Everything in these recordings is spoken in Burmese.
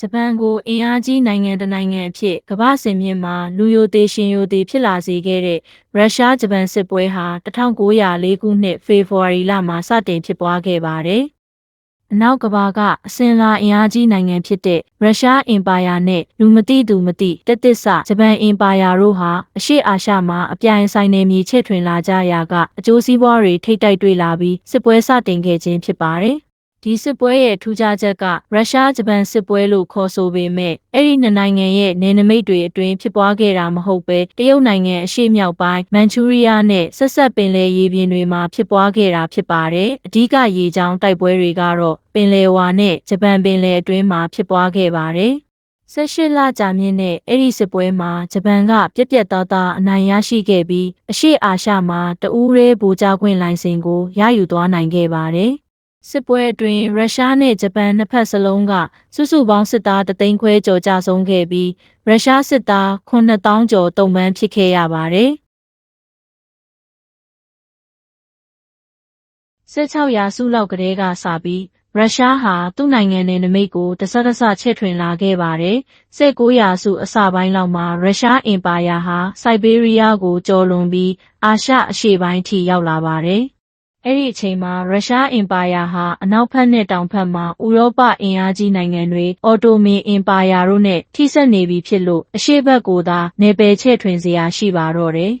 ဂျပန်ကိုအင်အားကြီးနိုင်ငံတစ်နိုင်ငံအဖြစ်ကမ္ဘာစင်မြင့်မှာလူယိုသေးရှင်ယိုသေးဖြစ်လာစေခဲ့တဲ့ရုရှားဂျပန်စစ်ပွဲဟာ1904ခုနှစ်ဖေဖော်ဝါရီလမှာစတင်ဖြစ်ပွားခဲ့ပါတယ်။အနောက်ကဘာကအစင်လာအင်အားကြီးနိုင်ငံဖြစ်တဲ့ရုရှားအင်ပါယာနဲ့လူမတိသူမတိတက်တစ်ဆဂျပန်အင်ပါယာတို့ဟာအရှေ့အာရှမှာအပြိုင်ဆိုင်နေမြေချဲ့ထွင်လာကြရာကအကျိုးစီးပွားတွေထိတ်တိုက်တွေ့လာပြီးစစ်ပွဲစတင်ခဲ့ခြင်းဖြစ်ပါတယ်။ ဒီစစ်ပွဲရဲ့ထူးခြားချက်ကရုရှားဂျပန်စစ်ပွဲလို့ခေါ်ဆိုပေမဲ့အဲ့ဒီနှစ်နိုင်ငံရဲ့နယ်နိမိတ်တွေအတွင်းဖြစ်ပွားခဲ့တာမဟုတ်ပဲတရုတ်နိုင်ငံအရှေ့မြောက်ပိုင်းမန်ချူရီးယားနဲ့ဆက်ဆက်ပင်လယ်ရေပြင်တွေမှာဖြစ်ပွားခဲ့တာဖြစ်ပါတယ်။အဓိကရေကြောင်းတိုက်ပွဲတွေကတော့ပင်လယ်ဝါနဲ့ဂျပန်ပင်လယ်အတွင်းမှာဖြစ်ပွားခဲ့ပါတယ်။ဆက်ရှိလကြာမြင့်တဲ့အဲ့ဒီစစ်ပွဲမှာဂျပန်ကပြက်ပြက်သားသားအနိုင်ရရှိခဲ့ပြီးအရှေ့အာရှမှာတဦးရဲဗိုလ်ကြခွင့်လိုင်စင်ကိုရယူသွားနိုင်ခဲ့ပါတယ်။ စစ်ပွဲအတွင်းရုရှားနဲ့ဂျပန်နှစ်ဖက်စလုံးကစုစုပေါင်းစစ်သားတသိန်းခွဲကျော်ကြာဆုံးခဲ့ပြီးရုရှားစစ်သား9000ကျော်တုံ့ပန်းဖြစ်ခဲ့ရပါတယ်။16ရာစုလောက်ကတည်းကစပြီးရုရှားဟာသူ့နိုင်ငံနယ်နိမိတ်ကိုတစတစချဲ့ထွင်လာခဲ့ပါတယ်။19ရာစုအစပိုင်းလောက်မှာရုရှားအင်ပါယာဟာစိုက်ဘေးရီးယားကိုကျော်လွန်ပြီးအာရှအရှေ့ပိုင်းထိရောက်လာပါတယ်။ အဲ့ဒီအချိန်မှာရုရှားအင်ပါယာဟာအနောက်ဘက်နဲ့တောင်ဘက်မှာဥရောပအင်အားကြီးနိုင်ငံတွေအော်တိုမင်အင်ပါယာတို့နဲ့ထိစပ်နေပြီဖြစ်လို့အရှေ့ဘက်ကိုသာနေပယ်ချဲ့ထွင်စရာရှိပါတော့တယ်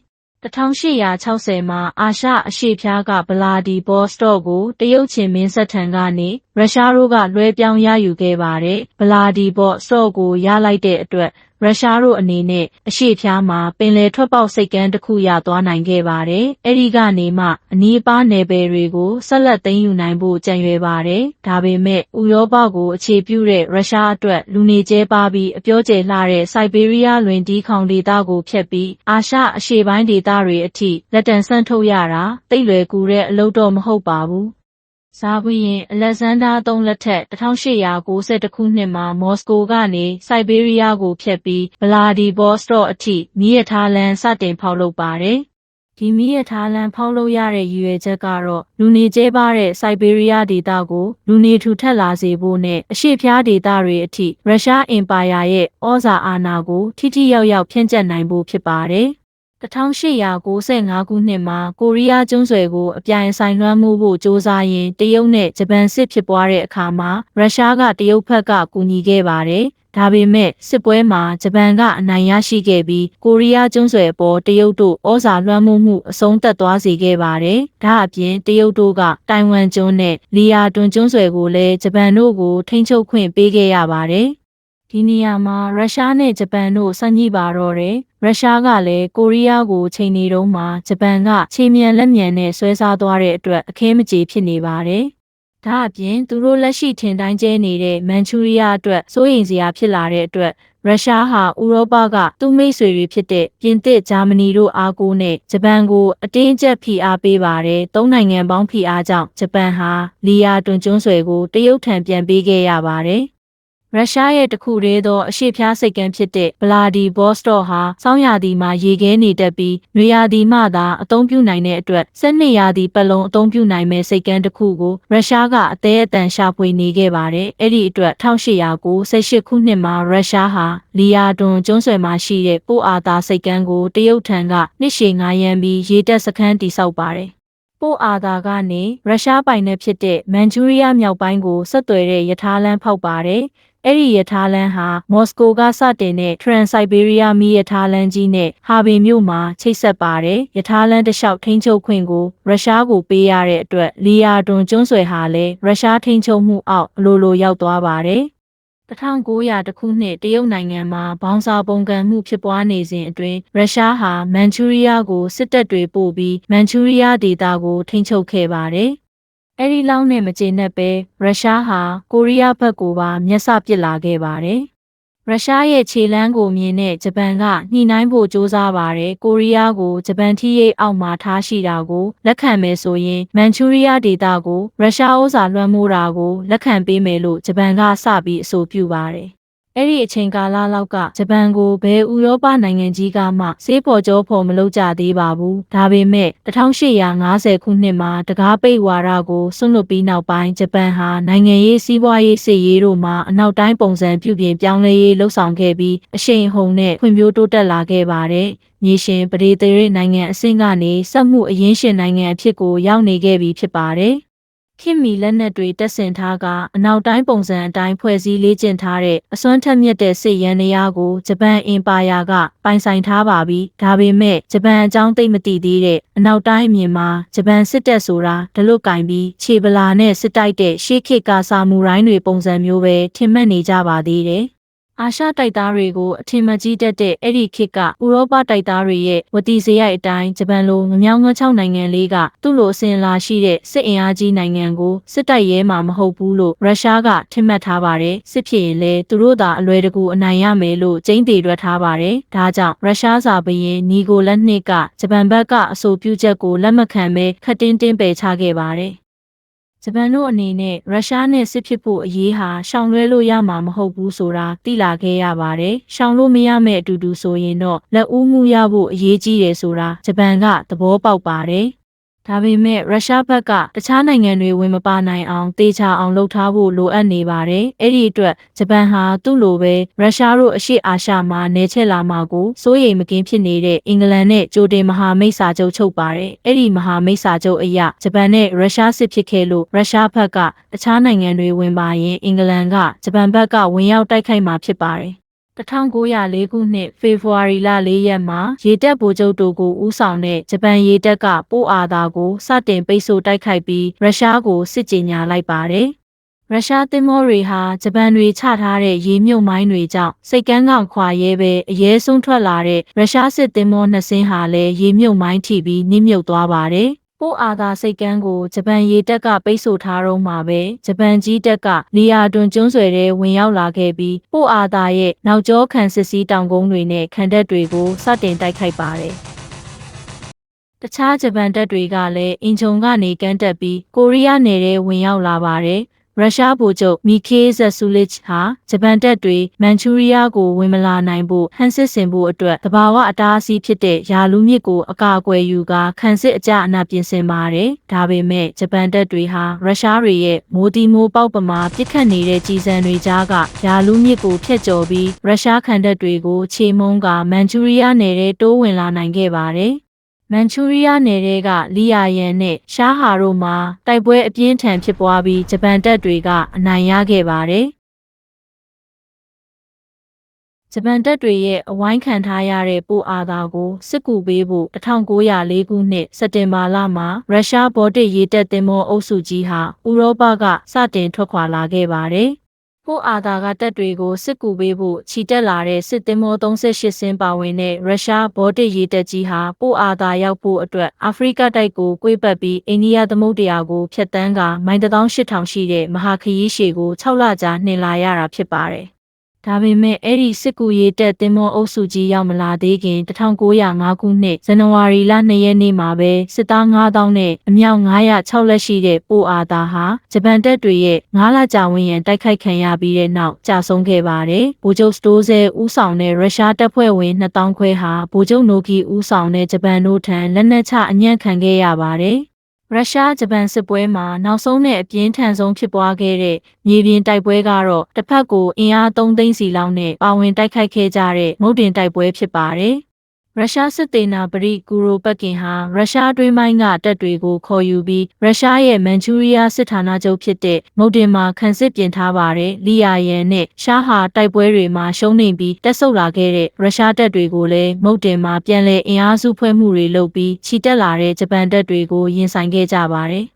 1860မှာအာရှအရှေ့ဖျားကဗလာဒီဘော့စတော့ကိုတရုတ်ချင်းမင်းဆက်ထံကနေရုရှားတို့ကလွှဲပြောင်းရယူခဲ့ပါတယ်။ဗလာဒီဘော့စတော့ကိုရလိုက်တဲ့အတွက် ရုရှားတို့အနေနဲ့အရှေ့ဖျားမှာပင်လယ်ထွက်ပေါက်စိတ်ကမ်းတစ်ခုရသွားနိုင်ခဲ့ပါတယ်။အဲဒီကနေမှအနီးပါးနယ်ပယ်တွေကိုဆက်လက်သိမ်းယူနိုင်ဖို့ကြံရွယ်ပါတယ်။ဒါပေမဲ့ဥရောပကိုအခြေပြုတဲ့ရုရှားအတွက်လူနေကျဲပါပြီးအပြောကျယ်လှတဲ့စိုက်ဘေးရီးယားလွင်တီးခေါင်ဒေသကိုဖျက်ပြီးအာရှအရှေ့ပိုင်းဒေသတွေအထိလက်တံဆန့်ထုတ်ရတာတိတ်လွယ်ကူတဲ့အလုပ်တော့မဟုတ်ပါဘူး ဇာဘုရင်အလက်ဇန္ဒာ၃လက်ထက်1890ခုနှစ်မှာမော်စကိုကနေစိုက်ဘေးရီးယားကိုဖြတ်ပြီးဗလာဒီဘော့စတော့အထိမီးရထားလမ်းစတင်ဖောက်လုပ်ပါတယ်။ဒီမီးရထားလမ်းဖောက်လုပ်ရတဲ့ရည်ရွယ်ချက်ကတော့လူနေကျဲပါတဲ့စိုက်ဘေးရီးယားဒေသကိုလူနေထူထပ်လာစေဖို့နဲ့အရှေ့ဖျားဒေသတွေအထိရုရှားအင်ပါယာရဲ့ဩဇာအာဏာကိုထိထိရောက်ရောက်ဖြန့်ကျက်နိုင်ဖို့ဖြစ်ပါတယ်။ 1895ခုနှစ်မှာကိုရီးယားကျွန်းဆွယ်ကိုအပြိုင်ဆိုင်လွှမ်းမိုးဖို့ကြိုးစားရင်းတရုတ်နဲ့ဂျပန်စစ်ဖြစ်ပွားတဲ့အခါမှာရုရှားကတရုတ်ဘက်ကကူညီခဲ့ပါတယ်။ဒါပေမဲ့စစ်ပွဲမှာဂျပန်ကအနိုင်ရရှိခဲ့ပြီးကိုရီးယားကျွန်းဆွယ်အပေါ်တရုတ်တို့ဩဇာလွှမ်းမိုးမှုအဆုံးသတ်သွားစေခဲ့ပါတယ်။ဒါအပြင်တရုတ်တို့ကတိုင်ဝမ်ကျွန်းနဲ့လီယာတွန်ကျွန်းဆွယ်ကိုလည်းဂျပန်တို့ကိုထိန်းချုပ်ခွင့်ပေးခဲ့ရပါတယ်။ ဒီနေရာမှာရုရှားနဲ့ဂျပန်တို့ဆက်ညှိပါတော့တယ်ရုရှားကလည်းကိုရီးယားကိုချိန်နေတုန်းမှာဂျပန်ကခြေမြန်လက်မြန်နဲ့ဆွဲစားသွားတဲ့အတွက်အခဲမကြေဖြစ်နေပါတယ်ဒါအပြင်သူတို့လက်ရှိထင်တိုင်းကျဲနေတဲ့မန်ချူရီးယားအတွက်စိုးရိမ်စရာဖြစ်လာတဲ့အတွက်ရုရှားဟာဥရောပကသူ့မိတ်ဆွေတွေဖြစ်တဲ့ပြင်သစ်ဂျာမနီတို့အားကိုးနဲ့ဂျပန်ကိုအတင်းကျပ်ဖိအားပေးပါတယ်။သုံးနိုင်ငံပေါင်းဖိအားကြောင့်ဂျပန်ဟာလီယာတွန်ကျွန်းဆွယ်ကိုတရုတ်ထံပြန်ပေးခဲ့ရပါတယ်။ ရုရှားရဲ့တခုတည်းသောအရှိဖျားစိတ်ကမ်းဖြစ်တဲ့ဗလာဒီဘော့စတော့ဟာစောင်းရာသီမှာရေခဲနေတတ်ပြီးနွေရာသီမှသာအသုံးပြုနိုင်တဲ့အတွက်၁၂ရာသီပတ်လုံးအသုံးပြုနိုင်မဲ့စိတ်ကမ်းတစ်ခုကိုရုရှားကအသေးအတန်ရှာဖွေနေခဲ့ပါတယ်။အဲ့ဒီအတွက်1898ခုနှစ်မှာရုရှားဟာလီယာတွန်ကျွန်းဆွယ်မှာရှိတဲ့ပို့အာသာစိတ်ကမ်းကိုတရုတ်ထံကနှစ်ရှည်ငားရမ်းပြီးရေတပ်စခန်းတည်ဆောက်ပါတယ်။ပို့အာသာကနေရုရှားပိုင်နယ်ဖြစ်တဲ့မန်ချူရီးယားမြောက်ပိုင်းကိုဆက်သွယ်တဲ့ရထားလမ်းဖောက်ပါတယ်။ အဲ့ဒီရထားလမ်းဟာမော်စကိုကစတင်တဲ့ Trans-Siberia မီးရထားလမ်းကြီးနဲ့ဟာဘင်မြို့မှာချိတ်ဆက်ပါတယ်။ရထားလမ်းတစ်လျှောက်ထိန်းချုပ်ခွင့်ကိုရုရှားကိုပေးရတဲ့အတွက်လီယာဒွန်ကျွန်းဆွယ်ဟာလည်းရုရှားထိန်းချုပ်မှုအောက်အလိုလိုရောက်သွားပါတယ်။1900တခုနှစ်တရုတ်နိုင်ငံမှာဘောင်စာပုံကံမှုဖြစ်ပွားနေစဉ်အတွင်းရုရှားဟာမန်ချူရီးယားကိုစစ်တပ်တွေပို့ပြီးမန်ချူရီးယားဒေသကိုထိန်းချုပ်ခဲ့ပါတယ်။ အဲ့ဒီလောက်နဲ့မကျေနပ်ပဲရုရှားဟာကိုရီးယားဘက်ကိုပါမျက်စပစ်လာခဲ့ပါတယ်။ရုရှားရဲ့ခြေလမ်းကိုမြင်တဲ့ဂျပန်ကညှိနှိုင်းဖို့ကြိုးစားပါတယ်။ကိုရီးယားကိုဂျပန်ထိရိပ်အောက်မှာထားရှိတာကိုလက်ခံမယ်ဆိုရင်မန်ချူရီးယားဒေသကိုရုရှားဩဇာလွှမ်းမိုးတာကိုလက်ခံပေးမယ်လို့ဂျပန်ကစပြီးအဆိုပြုပါတယ်။ အဲ့ဒီအချိန်ကာလလောက်ကဂျပန်ကိုဘယ်ဥရောပနိုင်ငံကြီးကမှစေးပေါ်ကြောဖော်မလုပ်ကြသေးပါဘူးဒါပေမဲ့1850ခုနှစ်မှာတကားပိတ်ဝါဒကိုဆွန့်လွတ်ပြီးနောက်ပိုင်းဂျပန်ဟာနိုင်ငံရေးစီးပွားရေးစစ်ရေးတို့မှာအနောက်တိုင်းပုံစံပြုပြင်ပြောင်းလဲရေးလှုပ်ဆောင်ခဲ့ပြီးအရှိန်ဟုန်နဲ့ဖွံ့ဖြိုးတိုးတက်လာခဲ့ပါတယ်မြေရှင်ပဒေသရေနိုင်ငံအဆင့်ကနေစက်မှုအရင်းရှင်နိုင်ငံအဖြစ်ကိုရောက်နေခဲ့ပြီဖြစ်ပါတယ် ခင်မီလက်နက်တွေတက်ဆင်ထားကအနောက်တိုင်းပုံစံအတိုင်းဖွဲ့စည်းလေ့ကျင့်ထားတဲ့အစွမ်းထက်မြက်တဲ့စစ်ရန်နေရာကိုဂျပန်အင်ပါယာကပိုင်ဆိုင်ထားပါပြီဒါပေမဲ့ဂျပန်အကြောင်းသိမသိသေးတဲ့အနောက်တိုင်းအမြင်မှာဂျပန်စစ်တပ်ဆိုတာဒလွတ်ကင်ပြီးခြေပလာနဲ့စစ်တိုက်တဲ့ရှေးခေတ်ကစာမူရိုင်းတွေပုံစံမျိုးပဲထင်မှတ်နေကြပါသေးတယ် အာရှတိုက်သားတွေကိုအထင်မကြီးတတ်တဲ့အဲ့ဒီခေတ်ကဥရောပတိုက်သားတွေရဲ့ဝတီစရိုက်အတိုင်းဂျပန်လိုငမြောင်းငချောင်းနိုင်ငံလေးကသူ့လိုအစဉ်လာရှိတဲ့စစ်အင်အားကြီးနိုင်ငံကိုစစ်တိုက်ရဲမှာမဟုတ်ဘူးလို့ရုရှားကထင်မှတ်ထားပါတယ်စစ်ဖြစ်ရင်လည်းသူတို့သာအလွယ်တကူအနိုင်ရမယ်လို့ကျင်းသေးရွက်ထားပါတယ်ဒါကြောင့်ရုရှားစာဘရင်နီကိုလက်နှစ်ကဂျပန်ဘက်ကအဆိုပြုချက်ကိုလက်မခံဘဲခတ်တင်းတင်းပယ်ချခဲ့ပါတယ် ဂျပန်တို့အနေနဲ့ရုရှားနဲ့စစ်ဖြစ်ဖို့အရေးဟာရှောင်လွှဲလို့ရမှာမဟုတ်ဘူးဆိုတာသိလာခဲ့ရပါတယ်။ရှောင်လို့မရမယ့်အတူတူဆိုရင်တော့လက်ဦးမှုရဖို့အရေးကြီးတယ်ဆိုတာဂျပန်ကသဘောပေါက်ပါတယ်။ ဒါပေမဲ့ရုရှားဘက်ကတခြားနိုင်ငံတွေဝင်မပါနိုင်အောင်တေချာအောင်လုပ်ထားဖို့လိုအပ်နေပါတယ်။အဲ့ဒီအတွက်ဂျပန်ဟာသူ့လိုပဲရုရှားတို့အရှိအာရှမှာနေချက်လာမှာကိုစိုးရိမ်မကင်းဖြစ်နေတဲ့အင်္ဂလန်နဲ့ကြိုတင်မဟာမိတ်စာချုပ်ချုပ်ပါတယ်။အဲ့ဒီမဟာမိတ်စာချုပ်အရဂျပန်နဲ့ရုရှားစစ်ဖြစ်ခဲ့လို့ရုရှားဘက်ကတခြားနိုင်ငံတွေဝင်ပါရင်အင်္ဂလန်ကဂျပန်ဘက်ကဝင်ရောက်တိုက်ခိုက်မှာဖြစ်ပါတယ်။ 1904ခုနှစ်ဖေဖော်ဝါရီလ4ရက်မှာရေတပ်ဗိုလ်ချုပ်တို့ကိုဦးဆောင်တဲ့ဂျပန်ရေတပ်ကပို့အာသာကိုစတင်ပိတ်ဆို့တိုက်ခိုက်ပြီးရုရှားကိုစစ်ကြေညာလိုက်ပါတယ်။ရုရှားသင်္ဘောတွေဟာဂျပန်တွေချထားတဲ့ရေမြုပ်မိုင်းတွေကြောင့်စိတ်ကန်းကောင်ခွာရဲပဲအရေးဆုံးထွက်လာတဲ့ရုရှားစစ်သင်္ဘောနှစ်စင်းဟာလည်းရေမြုပ်မိုင်းထိပြီးနစ်မြုပ်သွားပါတယ်။ ပို့အာသာစိတ်ကန်းကိုဂျပန်ရေတပ်ကပိတ်ဆို့ထားတော့မှာပဲဂျပန်ကြီးတပ်ကလီယာတွန်ကျွန်းဆွယ်ထဲဝင်ရောက်လာခဲ့ပြီးပို့အာသာရဲ့နောက်ကျောခံစစ်စည်းတောင်ကုန်းတွေနဲ့ခံတပ်တွေကိုစတင်တိုက်ခိုက်ပါတယ်တခြားဂျပန်တပ်တွေကလည်းအင်ဂျုံကနေကမ်းတက်ပြီးကိုရီးယားနယ်ထဲဝင်ရောက်လာပါတယ် ရုရှားဗိုလ်ချုပ်မီခေးဇက်ဆူလစ်ဟာဂျပန်တပ်တွေမန်ချူရီးယားကိုဝင်မလာနိုင်ဖို့ဟန်စစ်ဆင်ဖို့အတွက်တဘာဝအတားအဆီးဖြစ်တဲ့ယာလူမြစ်ကိုအကာအကွယ်ယူကာခံစစ်အကြအနာပြင်ဆင်ပါတယ်။ဒါပေမဲ့ဂျပန်တပ်တွေဟာရုရှားတွေရဲ့မိုးတီမိုးပေါက်ပမာပြစ်ခတ်နေတဲ့ကြီးစံတွေကြားကယာလူမြစ်ကိုဖျက်ကျော်ပြီးရုရှားခံတပ်တွေကိုခြေမုံကမန်ချူရီးယားနယ်ထဲတိုးဝင်လာနိုင်ခဲ့ပါတယ်။ မန်ချူရီးယားနယ်တဲကလီယာယန်နဲ့ရှားဟာတို့မှာတိုက်ပွဲအပြင်းထန်ဖြစ်ပွားပြီးဂျပန်တပ်တွေကအနိုင်ရခဲ့ပါတယ်။ဂျပန်တပ်တွေရဲ့အဝိုင်းခံထားရတဲ့ပိုအာသာကိုစစ်ကူပေးဖို့1904ခုနှစ်စက်တင်ဘာလမှာရုရှားဘော်တစ်ရေတပ်သင်္ဘောအုပ်စုကြီးဟာဥရောပကစတင်ထွက်ခွာလာခဲ့ပါတယ်။ ကိုအာသာကတပ်တွေကိုစစ်ကူပေးဖို့ခြိတက်လာတဲ့စစ်သင်္ဘော38စင်းပါဝင်တဲ့ရုရှားဘော်တစ်ရေတပ်ကြီးဟာပိုအာသာရောက်ဖို့အတွက်အာဖရိကတိုက်ကိုကွေးပတ်ပြီးအိန္ဒိယသမုဒ္ဒရာကိုဖျက်ဆီးကမိုင်18000ရှိတဲ့မဟာခရီးရှည်ကို6လကြာနှင်လာရတာဖြစ်ပါတယ် ဒါပေမဲ့အဲ့ဒီစစ်ကူရေးတပ်တင်မောအုပ်စုကြီးရောက်မလာသေးခင်1905ခုနှစ်ဇန်နဝါရီလ2ရက်နေ့မှာပဲစစ်သား9000နဲ့အမြောက်906လက်ရှိတဲ့ပိုအာသာဟာဂျပန်တပ်တွေရဲ့9လကြာဝင်ရန်တိုက်ခိုက်ခံရပြီးတဲ့နောက်ကြာဆုံးခဲ့ပါတယ်။ဗိုလ်ချုပ်စတိုးဇဲဦးဆောင်တဲ့ရုရှားတပ်ဖွဲ့ဝင်2000ခွဲဟာဗိုလ်ချုပ်နိုကီဦးဆောင်တဲ့ဂျပန်တို့ထံလက်နက်ချအညံ့ခံခဲ့ရပါတယ်။ ရုရှားဂျပန်စစ်ပွဲမှာနောက်ဆုံးနဲ့အပြင်းထန်ဆုံးဖြစ်ပွားခဲ့တဲ့မြေပြင်တိုက်ပွဲကတော့တစ်ဖက်ကိုအင်အား3သိန်းစီလောက်နဲ့ပါဝင်တိုက်ခိုက်ခဲ့ကြတဲ့မုတ်တင်တိုက်ပွဲဖြစ်ပါတယ် ရုရှားစစ်သေးနာပရိကူရိုပက်ကင်ဟာရုရှားတွင်းပိုင်းကတပ်တွေကိုခေါ်ယူပြီးရုရှားရဲ့မန်ချူရီးယားစစ်ဌာနချုပ်ဖြစ်တဲ့မုတ်တင်မှာခံစစ်ပြင်ထားပါတယ်လီယာယန်နဲ့ရှားဟာတိုက်ပွဲတွေမှာရှုံးနိမ့်ပြီးတက်ဆုပ်လာခဲ့တဲ့ရုရှားတပ်တွေကိုလည်းမုတ်တင်မှာပြန်လည်အင်အားစုဖွဲ့မှုတွေလုပ်ပြီးချီတက်လာတဲ့ဂျပန်တပ်တွေကိုရင်ဆိုင်ခဲ့ကြပါတယ်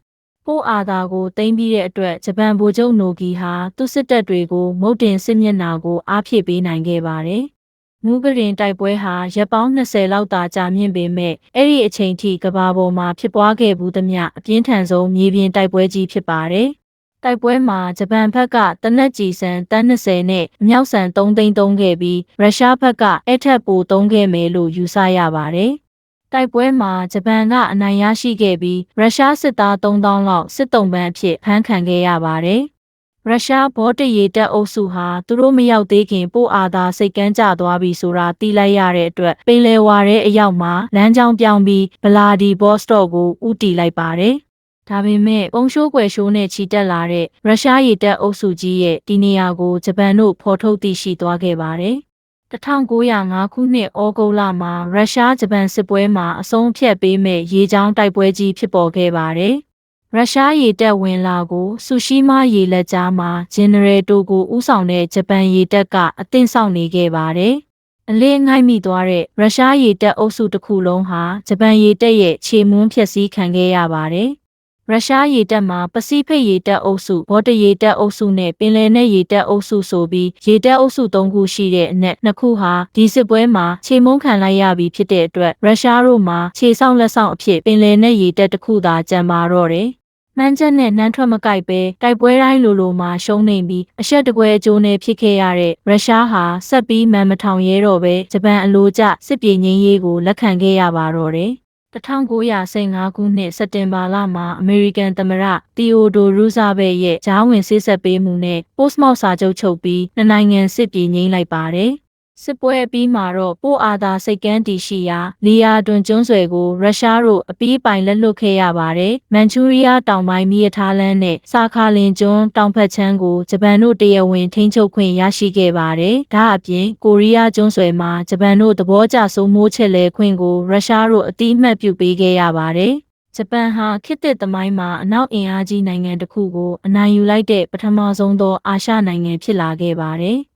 ပိုးအာသာကိုတင်ပြီးတဲ့အတွက်ဂျပန်ဗိုလ်ချုပ်နိုဂီဟာသူ့စစ်တပ်တွေကိုမုတ်တင်စစ်မျက်နှာကိုအားဖြည့်ပေးနိုင်ခဲ့ပါတယ်။ မူးကရင်တိုက်ပွဲဟာရက်ပေါင်း20လောက်သာကြာမြင့်ပေမဲ့အဲ့ဒီအချိန်ထိကဘာပေါ်မှာဖြစ်ပွားခဲ့ဘူးသမျှအပြင်းထန်ဆုံးမြေပြင်တိုက်ပွဲကြီးဖြစ်ပါတယ်။တိုက်ပွဲမှာဂျပန်ဘက်ကတနက်ကြီးစံတန်း20နဲ့အမြောက်ဆန်3သိန်းသုံးခဲ့ပြီးရုရှားဘက်ကအဲ့ထက်ပိုသုံးခဲ့မယ်လို့ယူဆရပါတယ်။တိုက်ပွဲမှာဂျပန်ကအနိုင်ရရှိခဲ့ပြီးရုရှားစစ်သား3000လောက်စစ်တုံးပန်းအဖြစ်ဖမ်းခံခဲ့ရပါတယ်။ ရုရှားဘောတရေတပ်အုပ်စုဟာသူတို့မရောက်သေးခင်ပို့အားသာစိတ်ကန်းကျသွားပြီဆိုတာသိလိုက်ရတဲ့အတွက်ပင်လယ်ဝါထဲအရောက်မှာလမ်းကြောင်းပြောင်းပြီးဗလာဒီဘော့စတော့ကိုဥတီလိုက်ပါတယ်။ဒါပေမဲ့ပုံရှိုးကွယ်ရှိုးနဲ့ချီတက်လာတဲ့ရုရှားရေတပ်အုပ်စုကြီးရဲ့ဒီနေရာကိုဂျပန်တို့ဖော်ထုတ်သိရှိသွားခဲ့ပါတယ်။1905ခုနှစ်ဩဂုတ်လမှာရုရှားဂျပန်စစ်ပွဲမှာအဆုံးအဖြတ်ပေးမဲ့ရေကြောင်းတိုက်ပွဲကြီးဖြစ်ပေါ်ခဲ့ပါတယ်။ ရုရှားရေတပ်ဝင်လာကိုဆူရှိမာရေလက်ကြားမှာဂျင်နရဲတိုကိုဦးဆောင်တဲ့ဂျပန်ရေတပ်ကအသင့်ဆောင်နေခဲ့ပါတယ်။အလေးငိုက်မိသွားတဲ့ရုရှားရေတပ်အုပ်စုတစ်ခုလုံးဟာဂျပန်ရေတပ်ရဲ့ခြေမွန်းဖျက်ဆီးခံခဲ့ရပါတယ်။ရုရှားရေတပ်မှာပစိဖိတ်ရေတပ်အုပ်စုဘော်တရေတပ်အုပ်စုနဲ့ပင်လယ်နက်ရေတပ်အုပ်စုဆိုပြီးရေတပ်အုပ်စု၃ခုရှိတဲ့အနက်နှစ်ခုဟာဒီစစ်ပွဲမှာခြေမုံခံလိုက်ရပြီးဖြစ်တဲ့အတွက်ရုရှားတို့မှာခြေဆောင်လက်ဆောင်အဖြစ်ပင်လယ်နက်ရေတပ်တစ်ခုသာကျန်ပါတော့တယ်။ မှန်းချက်နဲ့နှမ်းထွက်မကိုက်ပဲတိုက်ပွဲတိုင်းလိုလိုမှာရှုံးနေပြီးအဆက်တကွဲအကျိုးနဲ့ဖြစ်ခဲ့ရတဲ့ရုရှားဟာဆက်ပြီးမန်မထောင်ရဲတော့ပဲဂျပန်အလိုကျစစ်ပြေငင်းရေးကိုလက်ခံခဲ့ရပါတော့တယ်။1915ခုနှစ်စက်တင်ဘာလမှာအမေရိကန်သမ္မတတီယိုဒိုရူဇာဘက်ရဲ့ဂျားဝင်ဆေးဆက်ပေးမှုနဲ့ပို့စ်မော့စာချုပ်ချုပ်ပြီးနှစ်နိုင်ငံစစ်ပြေငြိမ်းလိုက်ပါတယ်။ စစ်ပွဲအပြီးမှာတော့ပို့အာသာစိတ်ကမ်းတီရှိရာလီယာတွင်ကျွန်းဆွယ်ကိုရုရှားတို့အပြီးပိုင်လက်လွတ်ခဲ့ရပါတယ်။မန်ချူရီးယားတောင်ပိုင်းမြေထားလန်းနဲ့စာခါလင်ကျွန်းတောင်ဖက်ချမ်းကိုဂျပန်တို့တရားဝင်ထိန်းချုပ်ခွင့်ရရှိခဲ့ပါတယ်။ဒါအပြင်ကိုရီးယားကျွန်းဆွယ်မှာဂျပန်တို့သဘောကျစိုးမိုးချက်လဲခွင့်ကိုရုရှားတို့အတိအမှတ်ပြုပေးခဲ့ရပါတယ်။ဂျပန်ဟာခေတ်သစ်သမိုင်းမှာအနောက်အင်အားကြီးနိုင်ငံတစ်ခုကိုအနိုင်ယူလိုက်တဲ့ပထမဆုံးသောအာရှနိုင်ငံဖြစ်လာခဲ့ပါတယ်။